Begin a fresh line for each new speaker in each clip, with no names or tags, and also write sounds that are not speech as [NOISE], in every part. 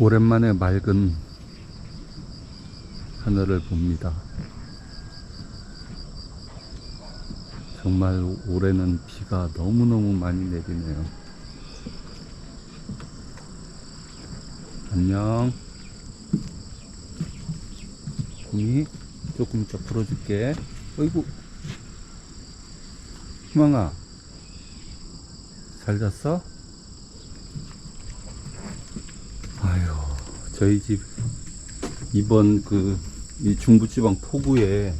오랜만에 맑은 하늘을 봅니다. 정말 올해는 비가 너무너무 많이 내리네요. 안녕. 곰이 조금 이따 풀어줄게. 어이구. 희망아. 잘 잤어? 아유, 저희 집 이번 그이 중부지방 폭우에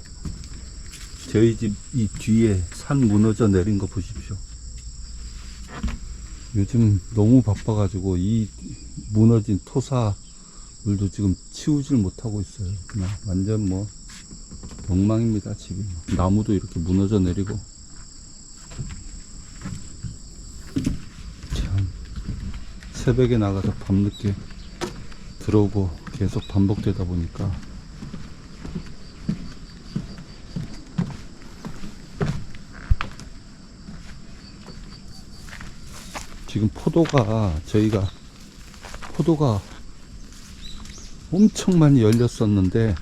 저희 집 이 뒤에 산 무너져 내린 거 보십시오. 요즘 너무 바빠가지고 이 무너진 토사물도 지금 치우질 못하고 있어요. 그냥 완전 뭐 엉망입니다 집이. 나무도 이렇게 무너져 내리고. 참 새벽에 나가서 밤늦게 들어오고 계속 반복되다 보니까 지금 포도가 저희가 포도가 엄청 많이 열렸었는데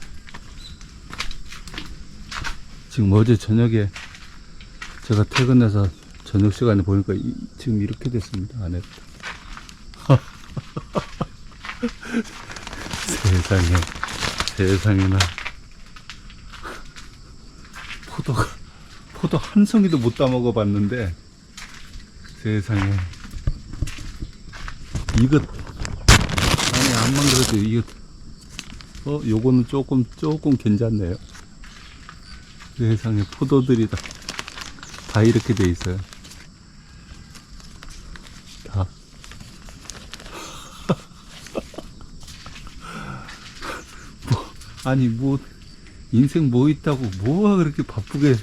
지금 어제 저녁에 제가 퇴근해서 저녁 시간에 보니까 이- 지금 이렇게 됐습니다 안에 세상에 세상에나. 포도가 포도 한 송이도 못 따먹어 봤는데 세상에. 이것 아니 안만 그래도 이거 어 요거는 조금 조금 괜찮네요. 세상에 포도들이 다, 다 이렇게 돼 있어요 아니 뭐 인생 뭐 있다고 뭐가 그렇게 바쁘게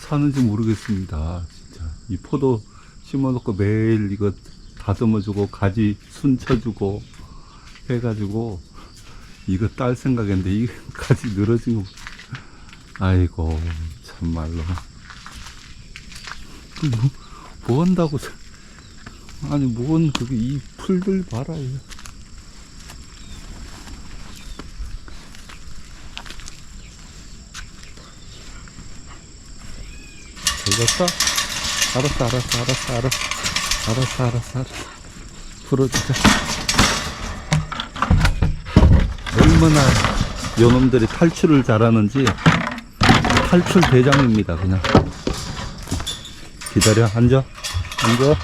사는지 모르겠습니다. 진짜. 이 포도 심어놓고 매일 이거 다듬어주고 가지 순쳐주고 해가지고 이거 딸 생각했는데 이 [LAUGHS] 가지 늘어진 거. 아이고 참말로. 뭐, 뭐 한다고 자- 아니 뭔 그게 이 풀들 봐라 이거 되겠어? 알았어 알았어 알았어 알았어. 알았어 알았어 알았어. 풀어주자. 얼마나 요놈들이 탈출을 잘하는지 탈출 대장입니다 그냥. 기다려 앉아. 앉아.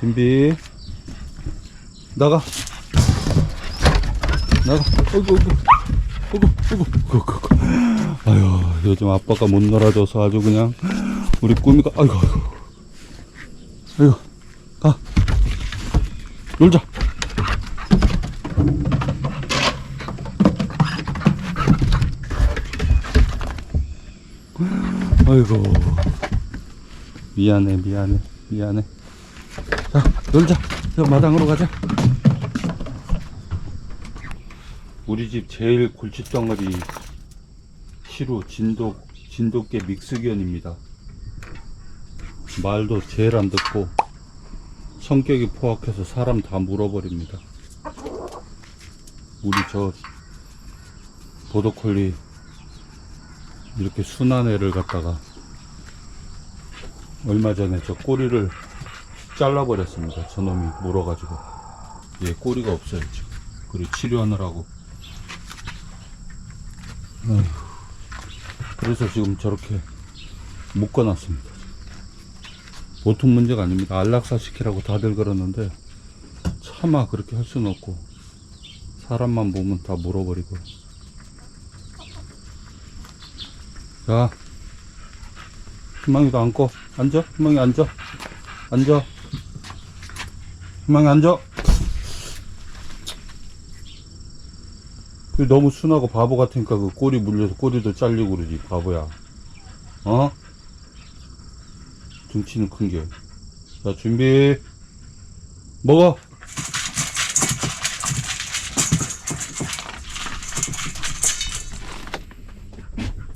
준비. 나가. 나가. 어구 어구. 어구 어구. 어구 어구 아유 요즘 아빠가 못 놀아줘서 아주 그냥 우리 꾸미가 아이고 아이고. 아이고 가. 놀자. 아이고. 미안해 미안해 미안해. 자 놀자. 저 마당으로 가자. 우리 집 제일 골칫덩어리 시루 진돗 진돗개 믹스견입니다 말도 제일 안 듣고 성격이 포악해서 사람 다 물어버립니다 우리 저 보더콜리 이렇게 순한 애를 갖다가 얼마 전에 저 꼬리를 잘라버렸습니다. 저놈이 물어가지고. 얘 꼬리가 없어요, 지금. 그리고 치료하느라고. 아휴. 그래서 지금 저렇게 묶어놨습니다. 보통 문제가 아닙니다. 안락사 시키라고 다들 그러는데, 차마 그렇게 할 수는 없고, 사람만 보면 다 물어버리고. 자, 희망이도 앉고, 앉아. 희망이 앉아. 앉아. 희망이 앉아. 그 너무 순하고 바보 같으니까 그 꼬리 물려서 꼬리도 잘리고 그러지, 바보야. 어? 등치는 큰 게. 자, 준비. 먹어.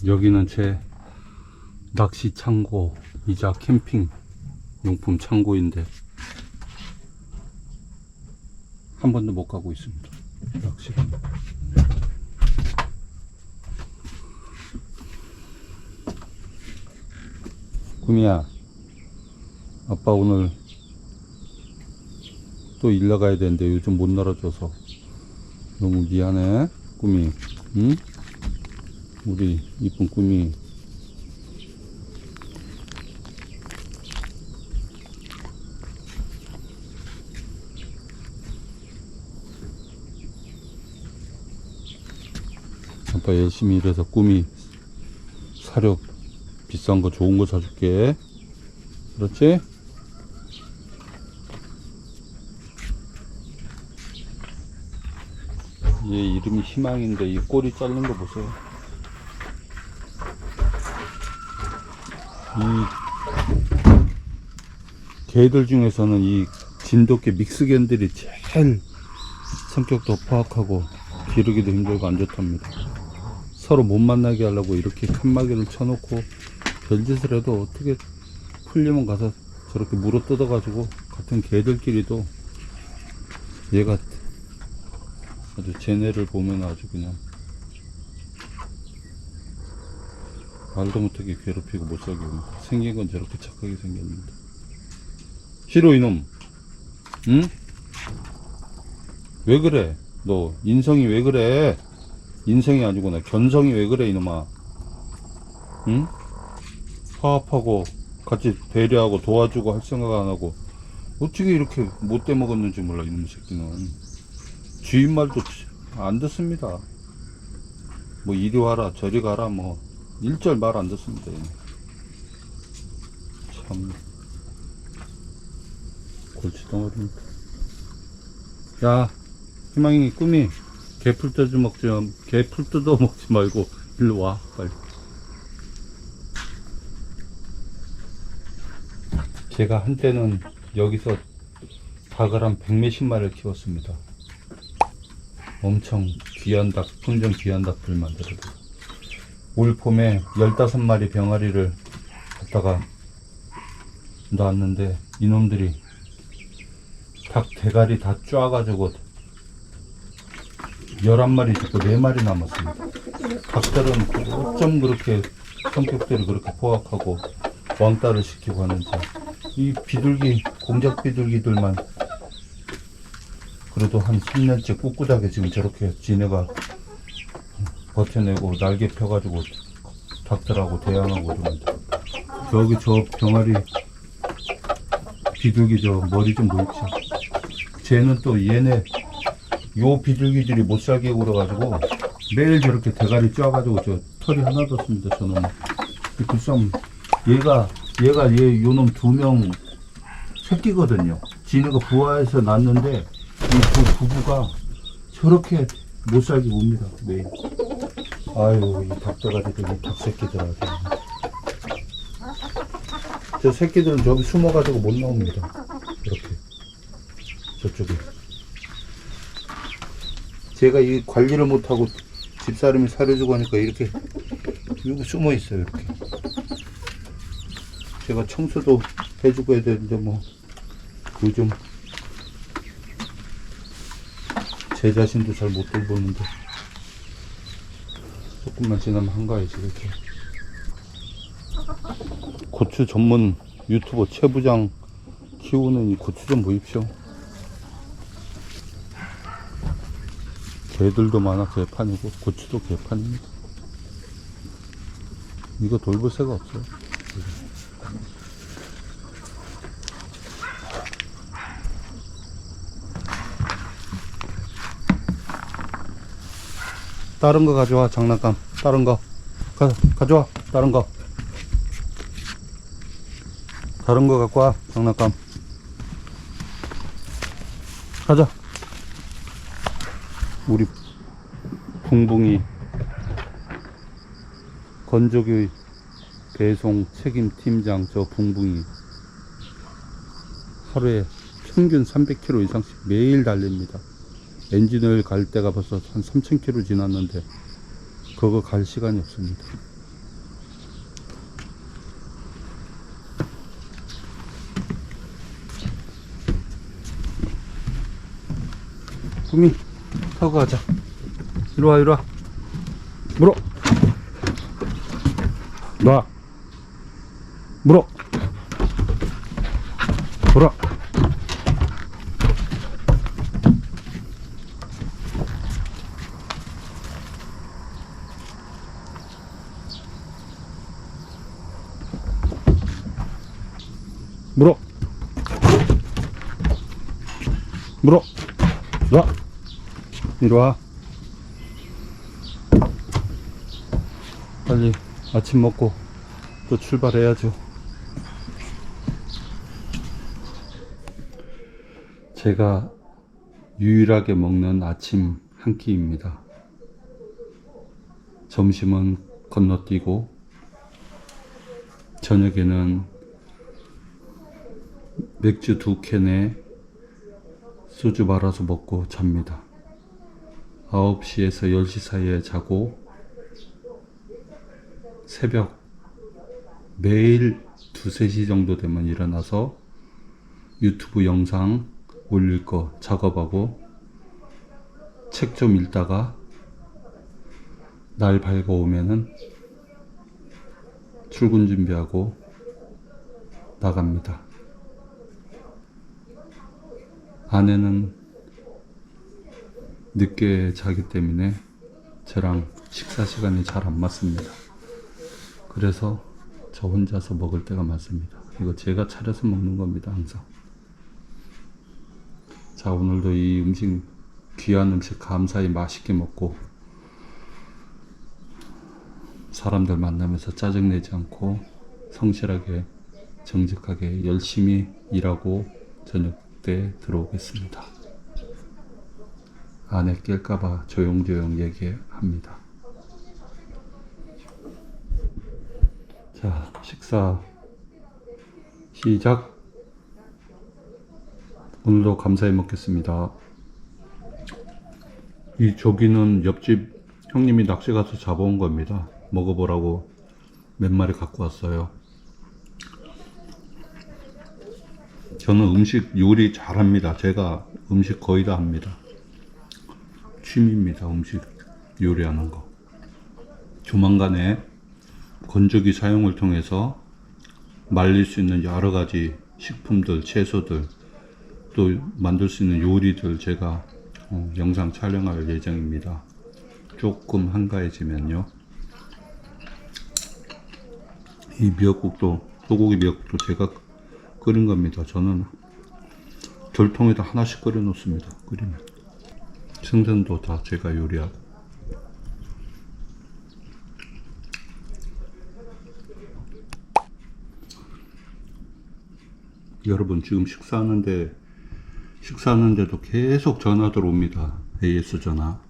여기는 제 낚시 창고 이자 캠핑 용품 창고인데 한 번도 못 가고 있습니다. 낚시가. 구미야, 아빠 오늘 또 일 나가야 되는데 요즘 못 놀아줘서 너무 미안해, 꾸미. 응? 우리 이쁜 꾸미. 아빠 열심히 일해서 꾸미 사료 비싼 거 좋은 거 사줄게. 그렇지? 얘 이름이 희망인데 이 꼬리 자른 거 보세요. 이 개들 중에서는 이 진돗개 믹스견들이 제일 성격도 포악하고 기르기도 힘들고 안 좋답니다. 서로 못 만나게 하려고 이렇게 칸막이를 쳐놓고 별짓을 해도 어떻게 풀리면 가서 저렇게 물어 뜯어가지고 같은 개들끼리도 얘가 아주 쟤네를 보면 아주 그냥 말도 못하게 괴롭히고 못 살게 합니다. 생긴 건 저렇게 착하게 생겼는데 싫어 이놈 응? 왜 그래 너 인성이 왜 그래 인성이 아니구나 견성이 왜 그래 이놈아 응? 화합하고 같이 배려하고 도와주고 할 생각 안 하고 어떻게 이렇게 못돼 먹었는지 몰라 이놈 새끼는 주인 말도 안 듣습니다. 뭐 이리 와라 저리 가라 뭐 일절 말 안 듣습니다. 참. 골치 덩어리입니다 야 희망이 꿈이 개풀 뜯어 먹지 마. 개풀 뜯어 먹지 말고 일로 와 빨리. 제가 한때는 여기서 닭을 한 백몇십 마리를 키웠습니다 엄청 귀한 닭 품종 귀한 닭들 만들어요 올 봄에 15마리 병아리를 갖다가 놨는데 이놈들이 닭 대가리 다 쪼아가지고 11마리 죽고 4마리 남았습니다. 닭들은 어쩜 그렇게 성격들이 그렇게 포악하고 왕따를 시키고 하는지 이 비둘기 공작 비둘기들만 그래도 한 3년째 꿋꿋하게 지금 저렇게 지네가 버텨내고 날개 펴가지고 닭들하고 대항하고 그러는데 저기 저 병아리 비둘기 저 머리 좀 보이죠 쟤는 또 얘네 요 비둘기들이 못 살게 굴어가지고 매일 저렇게 대가리 쪄가지고 저 털이 하나도 없습니다 저놈 글쎄 얘가 얘가 얘 요놈 두 명 새끼거든요. 지네가 부화해서 낳는데 이두 부부가 저렇게 못 살게 웁니다 매일. 아유 이 닭대가리들 이 닭새끼들 아주 저 새끼들은 저기 숨어가지고 못 나옵니다 이렇게. 저쪽에. 제가 이 관리를 못하고 집사람이 사려주고 하니까 이렇게 여기 숨어 있어요 이렇게. 제가 청소도 해주고 해야 되는데 뭐 요즘 제 자신도 잘 못 돌보는데 조금만 지나면 한가해지 이렇게 고추 전문 유튜버 최부장 키우는 이 고추 좀 보십시오 개들도 많아 개판이고 고추도 개판입니다. 이거 돌볼 새가 없어요. 다른 거 가져와 장난감. 다른 거. 가, 가져와 다른 거. 다른 거 갖고 와 장난감. 가자. 우리 붕붕이 건조기 배송 책임 팀장 저 붕붕이 하루에 평균 300km 이상씩 매일 달립니다. 엔진오일 갈 때가 벌써 한 3000km 지났는데 그거 갈 시간이 없습니다. 꿈이 타고 가자. 이리 와, 이리 와. 물어. 놔. 물어. 물어. 물어. 놔. 이리 와. 빨리 아침 먹고 또 출발해야죠. 제가 유일하게 먹는 아침 한 끼입니다. 점심은 건너뛰고 저녁에는 맥주 두 캔에 소주 말아서 먹고 잡니다. 9시에서 10시 사이에 자고 새벽 매일 2, 3시 정도 되면 일어나서 유튜브 영상 올릴 거 작업하고 책 좀 읽다가 날 밝아오면은 출근 준비하고 나갑니다. 아내는 늦게 자기 때문에 저랑 식사 시간이 잘 안 맞습니다. 그래서 저 혼자서 먹을 때가 많습니다. 이거 제가 차려서 먹는 겁니다, 항상. 자, 오늘도 이 음식, 귀한 음식 감사히 맛있게 먹고, 사람들 만나면서 짜증내지 않고, 성실하게, 정직하게, 열심히 일하고, 저녁 때 들어오겠습니다. 아내 깰까봐 조용조용 얘기합니다. 자, 식사 시작. 오늘도 감사히 먹겠습니다. 이 조기는 옆집 형님이 낚시 가서 잡아온 겁니다. 먹어보라고 몇 마리 갖고 왔어요. 저는 음식 요리 잘합니다. 제가 음식 거의 다 합니다. 취미입니다. 음식 요리하는 거. 조만간에 건조기 사용을 통해서 말릴 수 있는 여러 가지 식품들, 채소들, 또 만들 수 있는 요리들 제가 어, 영상 촬영할 예정입니다. 조금 한가해지면요. 이 미역국도, 소고기 미역국도 제가 끓인 겁니다. 저는 절통에다 하나씩 끓여 놓습니다. 끓이면. 생선도 다 제가 요리하고. 여러분 지금 식사하는데 식사하는데도 계속 전화 들어옵니다. AS 전화.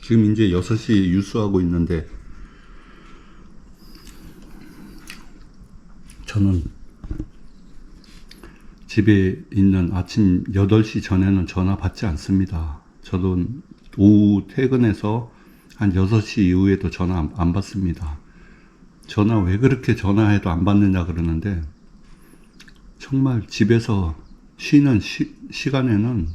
지금 이제 6시 유수하고 있는데 저는 집에 있는 아침 8시 전에는 전화 받지 않습니다. 저도 오후 퇴근해서 한 6시 이후에도 전화 안- 안 받습니다. 전화 왜 그렇게 전화해도 안 받느냐 그러는데 정말 집에서 쉬는 시, 시간에는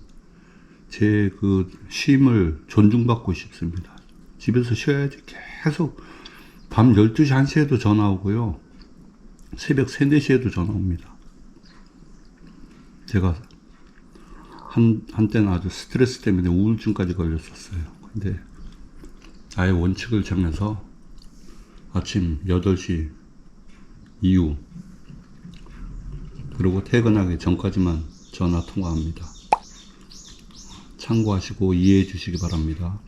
제 그 쉼을 존중받고 싶습니다. 집에서 쉬어야지 계속 밤 12시, 1시에도 전화 오고요. 새벽 3, 4시에도 전화 옵니다. 제가 한, 한때는 아주 스트레스 때문에 우울증까지 걸렸었어요. 근데 아예 원칙을 정해서 아침 8시 이후 그리고 퇴근하기 전까지만 전화 통화합니다. 참고하시고 이해해 주시기 바랍니다.